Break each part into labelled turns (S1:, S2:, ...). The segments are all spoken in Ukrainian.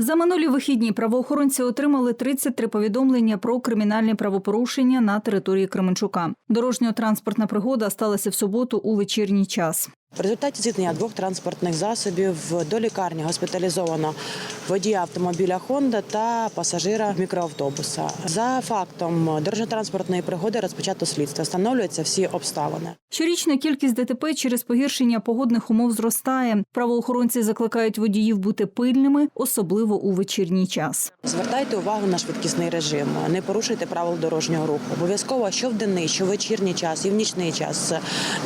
S1: За минулі вихідні правоохоронці отримали 33 повідомлення про кримінальні правопорушення на території Кременчука. Дорожньо-транспортна пригода сталася в суботу у вечірній час.
S2: В результаті зіткнення двох транспортних засобів до лікарні госпіталізовано водія автомобіля Honda та пасажира мікроавтобуса. За фактом дорожньо-транспортної пригоди розпочато слідство. Встановлюються всі обставини.
S1: Щорічна кількість ДТП через погіршення погодних умов зростає. Правоохоронці закликають водіїв бути пильними, особливо у вечірній час.
S2: Звертайте увагу на швидкісний режим, не порушуйте правил дорожнього руху. Обов'язково що в денний, що в вечірній час і в нічний час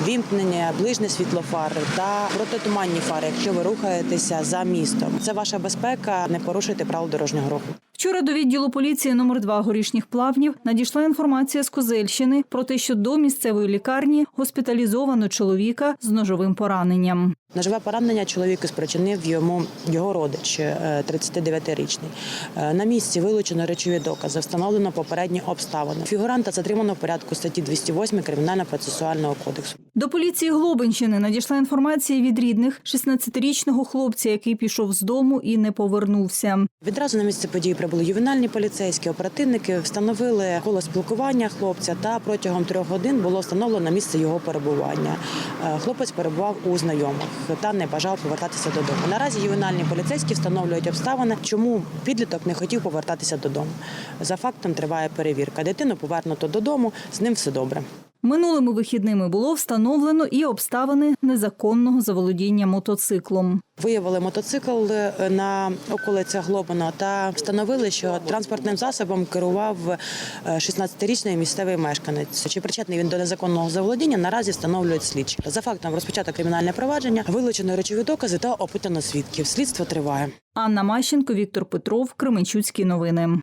S2: вімкнення, ближнє світло фар та протитуманні фари, якщо ви рухаєтеся за містом. Це ваша безпека. Не порушуйте правил дорожнього руху.
S1: Вчора до відділу поліції номер 2 горішніх плавнів надійшла інформація з Козельщини про те, що до місцевої лікарні госпіталізовано чоловіка з ножовим пораненням.
S2: Ножове поранення чоловіку спричинив йому його родич, е, 39-річний. Е, На місці вилучено речові докази, встановлено попередні обставини. Фігуранта затримано в порядку статті 208 Кримінально-процесуального кодексу.
S1: До поліції Глобинщини надійшла інформація від рідних 16-річного хлопця, який пішов з дому і не повернувся.
S2: Відразу на місце події прибули ювенальні поліцейські оперативники, встановили коло спілкування хлопця та протягом трьох годин було встановлено місце його перебування. Е, Хлопець перебував у знайомих та не бажав повертатися додому. Наразі ювенальні поліцейські встановлюють обставини, чому підліток не хотів повертатися додому. За фактом триває перевірка. Дитину повернуто додому, з ним все добре.
S1: Минулими вихідними було встановлено і обставини незаконного заволодіння мотоциклом.
S2: Виявили мотоцикл е, на околицях Глобина та встановили, що транспортним засобом керував е, 16-річний місцевий мешканець. Чи причетний він до незаконного заволодіння? Наразі встановлюють слідчі. За фактом розпочато кримінальне провадження, вилучено речові докази та опитано свідків. Слідство триває.
S1: Анна Мащенко, Віктор Петров, Кременчуцькі новини.